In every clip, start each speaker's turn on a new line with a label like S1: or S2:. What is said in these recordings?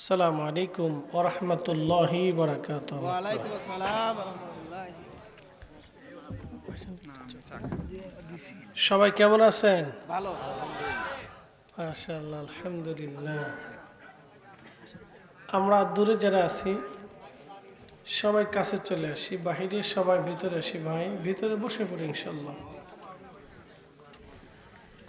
S1: আসসালামু আলাইকুম ওরহমতুল্লাহি বরাকাত সবাই কেমন আছেন?
S2: ভালো
S1: মাশাআল্লাহ আলহামদুলিল্লাহ। আমরা দূরে যারা আছি সবাই কাছে চলে আসি বাহিরে সবাই ভিতরে আসি ভাই ভিতরে বসে পড়ি ইনশাল্লাহ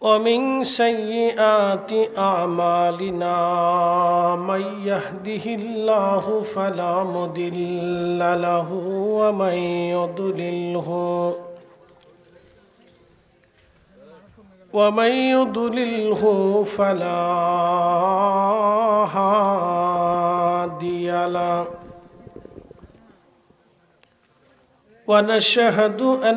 S1: ومن سيئات أعمالنا من يهده الله فلا مضل له ومن يضلله ومن يضلله فلا هادي له. ونشهد أن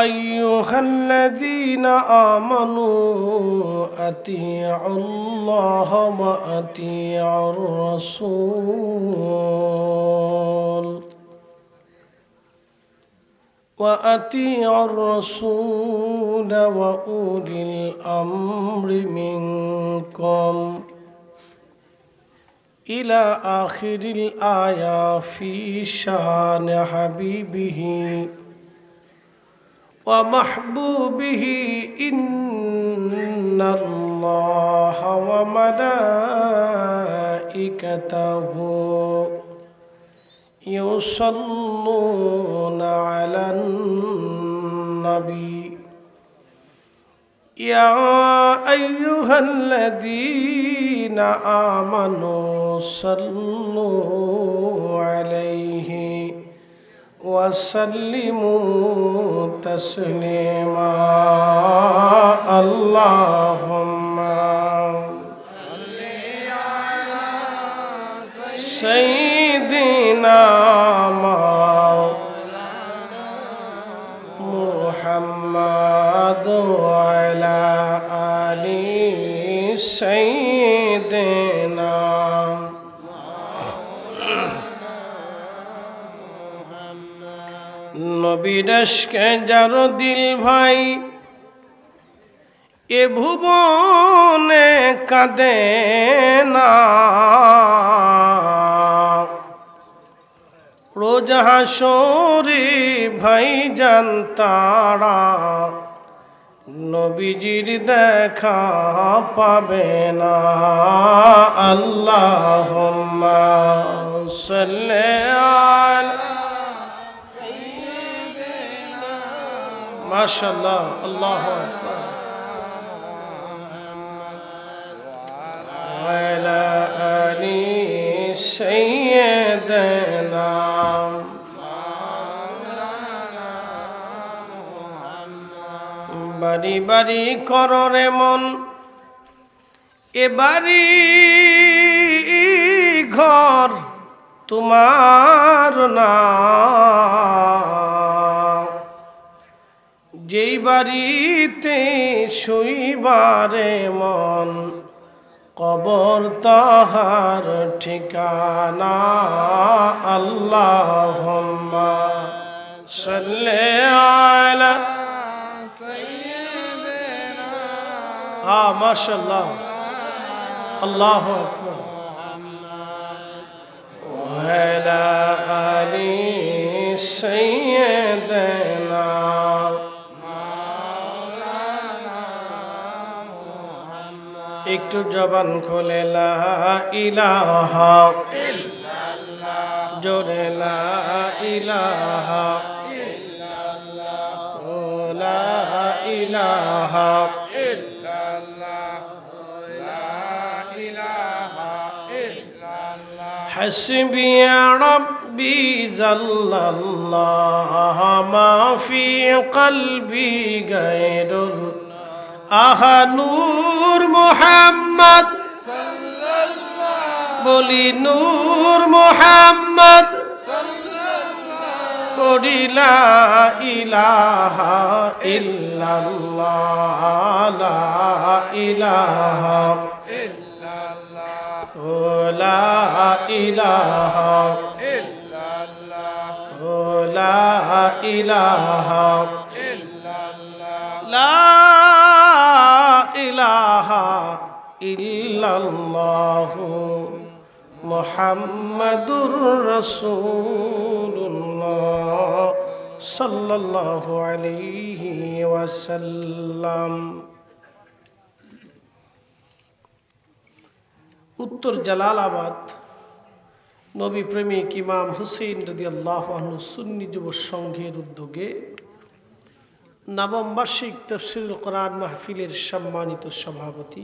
S1: أيها الذين آمنوا أطيعوا الله وأطيعوا الرسول. وأطيعوا الرسول وأولي الأمر منكم. إلى آخر الآية في شأن حبيبه. ومحبوبه إن الله وملائكته يصلون على النبي. يا أيها الذين آمنوا صلوا عليه وسلموا تسليما. اللهم سيدنا محمد وعلى آل سيدنا নবীরসকে যার দিল ভাই, এ ভুবনে কাঁদে না। রোজ হাসরে ভাই জানতারা নবীজির দেখা পাবে না। আল্লাহ মাশাল্লাহ আল্লাহ وعلى آل سيدنا বাড়ি বাড়ি কররে মন এ বাড়ি ঘর তোমার না যেই বাড়িতে শুইবারে মন, কবর তাহার ঠিকানা আল্লাহ সাল্লে আলা
S2: সাইয়্যিদিনা।
S1: আ, মাশাআল্লাহ। আল্লাহু আকবার। একটু জবান খোলে লা ইলাহা জোরে লা ইলাহা ও লা ইলাহা
S2: إلا الله لا إله إلا الله
S1: حسبي ربي جل الله ما في قلبي غير আহা নূর মোহাম্মদ। বলি নূর মোহাম্মদ। করিলা ইলাহা ইল্লাল্লাহ, লা ইলাহা।
S2: ইল্লাল্লাহ
S1: ও লা ইলাহা।
S2: ইল্লাল্লাহ
S1: ও ইলাহা।
S2: ইল্লাল্লাহ
S1: লা ইল্লাল্লাহ মুহাম্মাদুর রাসূলুল্লাহ সাল্লাল্লাহু আলাইহি ওয়াসাল্লাম। উত্তর জালালাবাদ নবী প্রেমিক ইমাম হুসেইন রদি আল্লাহ সুন্নি যুব সংঘের উদ্যোগে নবম বার্ষিক তফসিল কোরআন মাহফিলের সম্মানিত সভাপতি